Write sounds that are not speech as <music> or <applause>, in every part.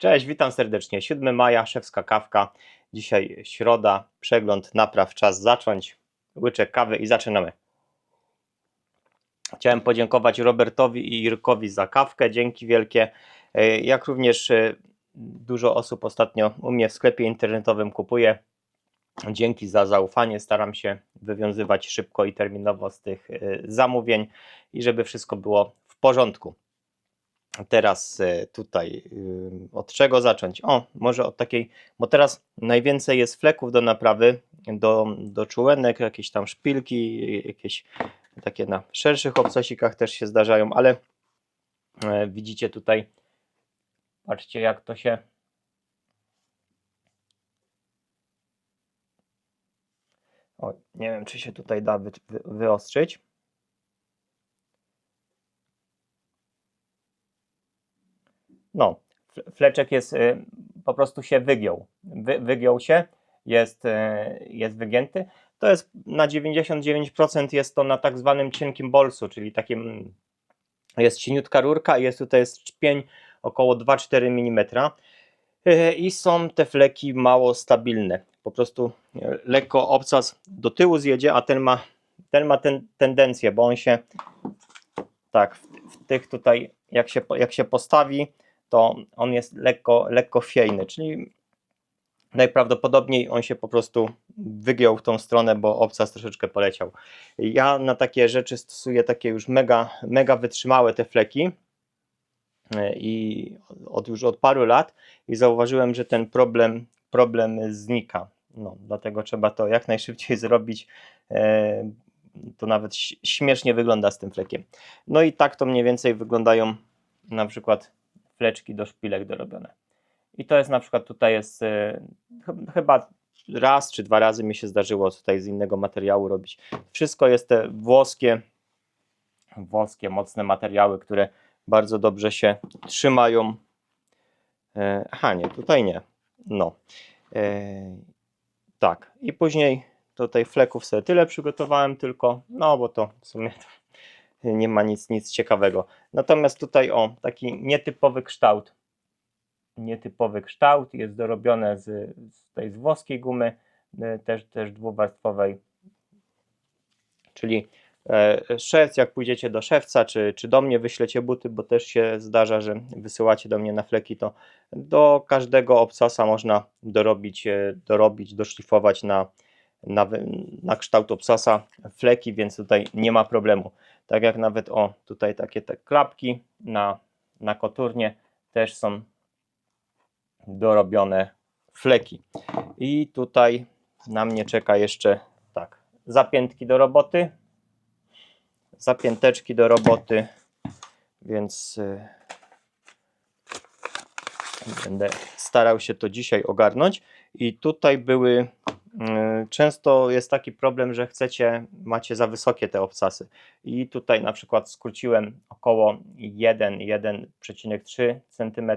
Cześć, witam serdecznie. 7 maja, szewska kawka. Dzisiaj środa, przegląd, napraw, czas zacząć. Łyczek kawy i zaczynamy. Chciałem podziękować Robertowi i Irkowi za kawkę. Dzięki wielkie. E, Jak również e, dużo osób ostatnio u mnie w sklepie internetowym kupuje. Dzięki za zaufanie. Staram się wywiązywać szybko i terminowo z tych e, zamówień i żeby wszystko było w porządku. Teraz e, tutaj od czego zacząć? O, może od takiej, bo teraz najwięcej jest fleków do naprawy, do, do czułenek, jakieś tam szpilki, jakieś takie na szerszych obcasikach też się zdarzają, ale e, widzicie tutaj, patrzcie jak to się o, nie wiem czy się tutaj da wy, wy, wyostrzyć. No, fle- fleczek jest, y, po prostu się wygiął. Wy, wygiął się, jest, y, jest wygięty. To jest na 99% jest to na tak zwanym cienkim bolsu, czyli takim jest cieniutka rurka i jest tutaj jest czpień około 2-4 mm. Y, I są te fleki mało stabilne. Po prostu lekko obcas do tyłu zjedzie, a ten ma, ten ma ten, tendencję, bo on się tak, w, w tych tutaj, jak się, jak się postawi, to on jest lekko, lekko chwiejny, czyli najprawdopodobniej on się po prostu wygiął w tą stronę, bo obcas troszeczkę poleciał. Ja na takie rzeczy stosuję takie już mega, mega wytrzymałe te fleki e, i od już od paru lat i zauważyłem, że ten problem, problem znika. No, dlatego trzeba to jak najszybciej <laughs> zrobić. e, To nawet śmiesznie wygląda z tym flekiem. No i tak to mniej więcej wyglądają na przykład fleczki do szpilek dorobione. I to jest na przykład tutaj jest y, ch- chyba raz czy dwa razy mi się zdarzyło tutaj z innego materiału robić. Wszystko jest te włoskie, włoskie mocne materiały, które bardzo dobrze się trzymają. E, Aha, nie, tutaj nie. No. E, tak. I później tutaj fleków sobie tyle przygotowałem tylko, no bo to w sumie nie ma nic, nic ciekawego. Natomiast tutaj o, taki nietypowy kształt. Nietypowy kształt jest dorobione z, z tej z włoskiej gumy, y, też, też dwuwarstwowej. Czyli e, szewc, jak pójdziecie do szewca, czy, czy do mnie wyślecie buty, bo też się zdarza, że wysyłacie do mnie na fleki, to do każdego obcasa można dorobić, e, dorobić doszlifować na, na, na kształt obcasa fleki, więc tutaj nie ma problemu. Tak jak nawet o tutaj takie te klapki na, na koturnie też są dorobione fleki. I tutaj na mnie czeka jeszcze tak, zapiętki do roboty, zapięteczki do roboty, więc y, będę starał się to dzisiaj ogarnąć. I tutaj były y, często jest taki problem, że chcecie, macie za wysokie te obcasy. I tutaj na przykład skróciłem około 1, 1,3 cm,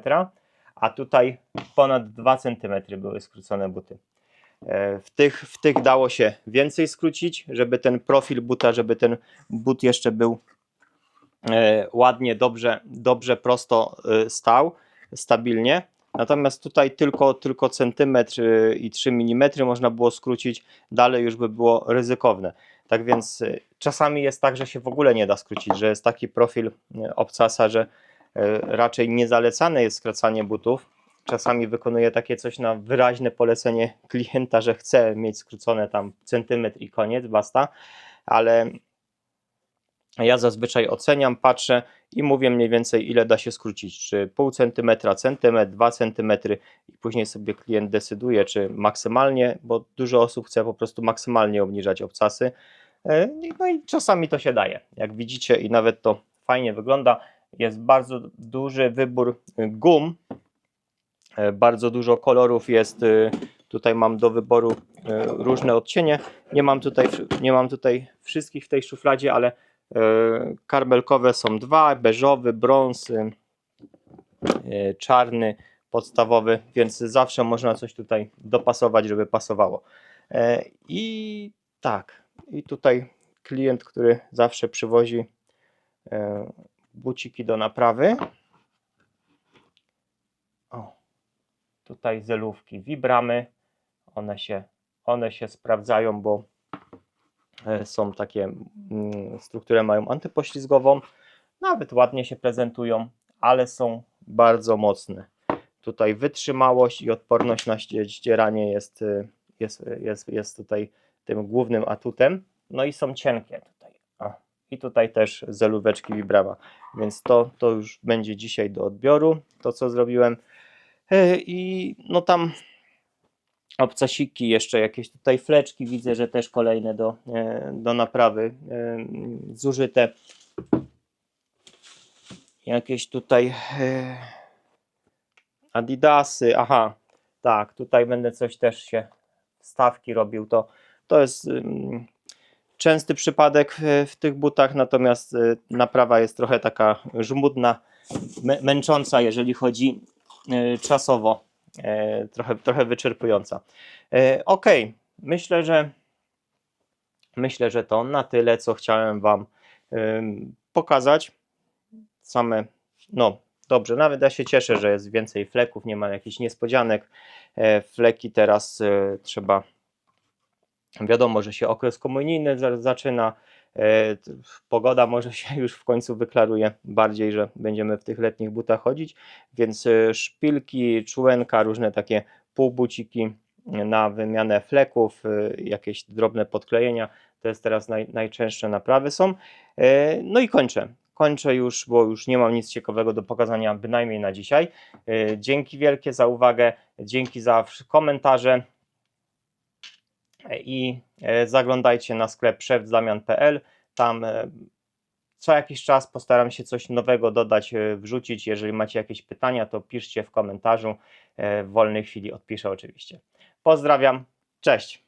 a tutaj ponad 2 cm były skrócone buty. E, W tych, w tych dało się więcej skrócić, żeby ten profil buta, żeby ten but jeszcze był e, ładnie, dobrze, dobrze prosto e, stał, stabilnie. Natomiast tutaj tylko, tylko centymetr e, i 3 mm można było skrócić, dalej już by było ryzykowne. Tak więc e, czasami jest tak, że się w ogóle nie da skrócić, że jest taki profil e, obcasa, że raczej niezalecane jest skracanie butów. Czasami wykonuję takie coś na wyraźne polecenie <laughs> klienta, że chce mieć skrócone tam centymetr i koniec, basta, ale ja zazwyczaj oceniam, patrzę i mówię mniej więcej ile da się skrócić, czy pół centymetra, centymetr, dwa centymetry i później sobie klient decyduje, czy maksymalnie, bo dużo osób chce po prostu maksymalnie obniżać obcasy. E, No i czasami to się daje. Jak widzicie i nawet to fajnie wygląda, jest bardzo duży wybór gum, E, bardzo dużo kolorów jest. y, Tutaj mam do wyboru y, różne odcienie. Nie mam tutaj, nie mam tutaj wszystkich w tej szufladzie, ale y, karbelkowe są dwa, beżowy, brąz, y, czarny, podstawowy, więc zawsze można coś tutaj dopasować, żeby pasowało. E, I tak, i tutaj klient, który zawsze przywozi e, buciki do naprawy. O, Tutaj zelówki wibramy. One się, one się sprawdzają, bo e, są takie, mm, strukturę mają antypoślizgową. Nawet ładnie się prezentują, ale są bardzo mocne. Tutaj wytrzymałość i odporność na ście- ścieranie jest, y, jest, jest, jest tutaj tym głównym atutem. No i są cienkie tutaj. O. I tutaj też zelóweczki wibrama. Więc to, to już będzie dzisiaj do odbioru, to co zrobiłem. E, I no tam obcasiki, jeszcze jakieś tutaj fleczki widzę, że też kolejne do, e, do naprawy e, zużyte. Jakieś tutaj e, Adidasy, aha, tak, tutaj będę coś też się stawki robił, to, to jest częsty przypadek w, w tych butach, natomiast y, naprawa jest trochę taka żmudna, mę- męcząca, jeżeli chodzi y, czasowo, trochę, trochę wyczerpująca. E, ok, myślę, że myślę, że to na tyle, co chciałem Wam pokazać. Same, no dobrze, nawet ja się cieszę, że jest więcej fleków, nie ma jakichś niespodzianek. E, Fleki teraz e, trzeba, wiadomo, że się okres komunijny za- zaczyna, e, pogoda może się <laughs> już w końcu wyklaruje bardziej, że będziemy w tych letnich butach chodzić, więc e, szpilki, czułenka, różne takie półbuciki na wymianę fleków, e, jakieś drobne podklejenia, to jest teraz naj, najczęstsze naprawy są. E, No i kończę. Kończę już, bo już nie mam nic ciekawego do pokazania, bynajmniej na dzisiaj. E, Dzięki wielkie za uwagę, dzięki za komentarze E, i e, zaglądajcie na sklep szefdamian.pl. Tam e, co jakiś czas postaram się coś nowego dodać, e, wrzucić. Jeżeli macie jakieś pytania, to piszcie w komentarzu. W wolnej chwili odpiszę oczywiście. Pozdrawiam, cześć.